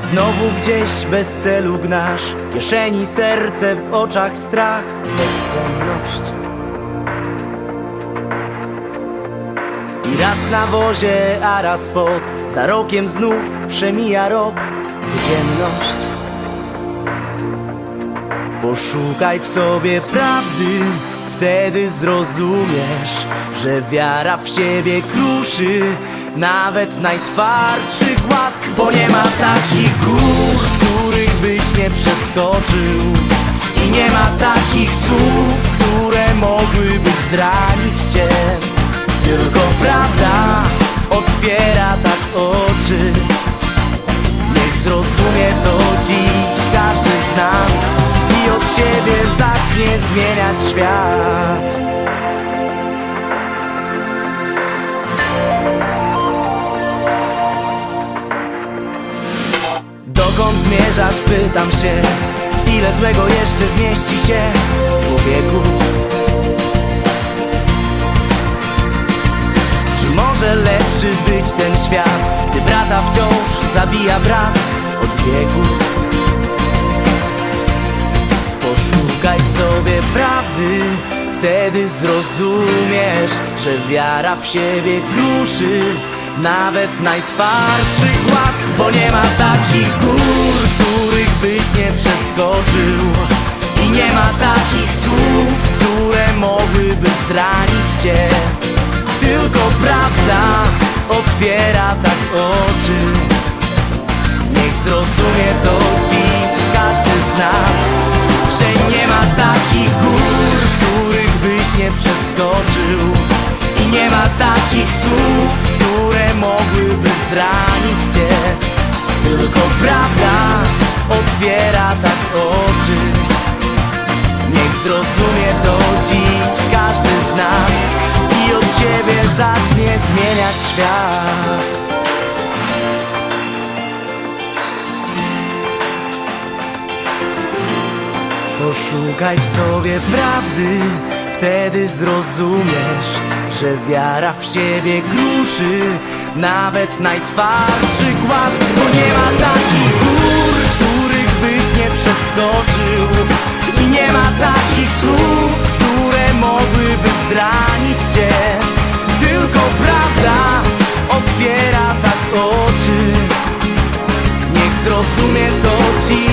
Znowu gdzieś bez celu gnasz W kieszeni serce, w oczach strach. Bezsenność. I raz na wozie, a raz pod. Za rokiem znów przemija rok. Codzienność. Poszukaj w sobie prawdy Wtedy zrozumiesz, że wiara w siebie kruszy Nawet najtwardszy głask Bo nie ma takich gór, których byś nie przeskoczył. I nie ma takich słów, które mogłyby zranić cię. Tylko prawda otwiera tak oczy. Niech zrozumie to dziś każdy z nas I od siebie zacznie zmieniać świat zmierzasz, pytam się Ile złego jeszcze zmieści się w człowieku? Czy może lepszy być ten świat Gdy brata wciąż zabija brat od wieku? Poszukaj w sobie prawdy Wtedy zrozumiesz, że wiara w siebie kruszy Nawet najtwardszy głask Bo nie ma takich gór, których byś nie przeskoczył. I nie ma takich słów, które mogłyby zranić cię. Tylko prawda otwiera tak oczy. Niech zrozumie to dziś każdy z nas Że nie ma takich gór, których byś nie przeskoczył. I nie ma takich słów, zranić cię. Tylko prawda otwiera tak oczy. Niech zrozumie to dziś każdy z nas I od siebie zacznie zmieniać świat. Poszukaj w sobie prawdy, wtedy zrozumiesz, że wiara w siebie kruszy nawet najtwardszy głask, bo nie ma takich gór, których byś nie przeskoczył i nie ma takich słów, które mogłyby zranić cię. Tylko prawda otwiera tak oczy. Niech zrozumie to dziś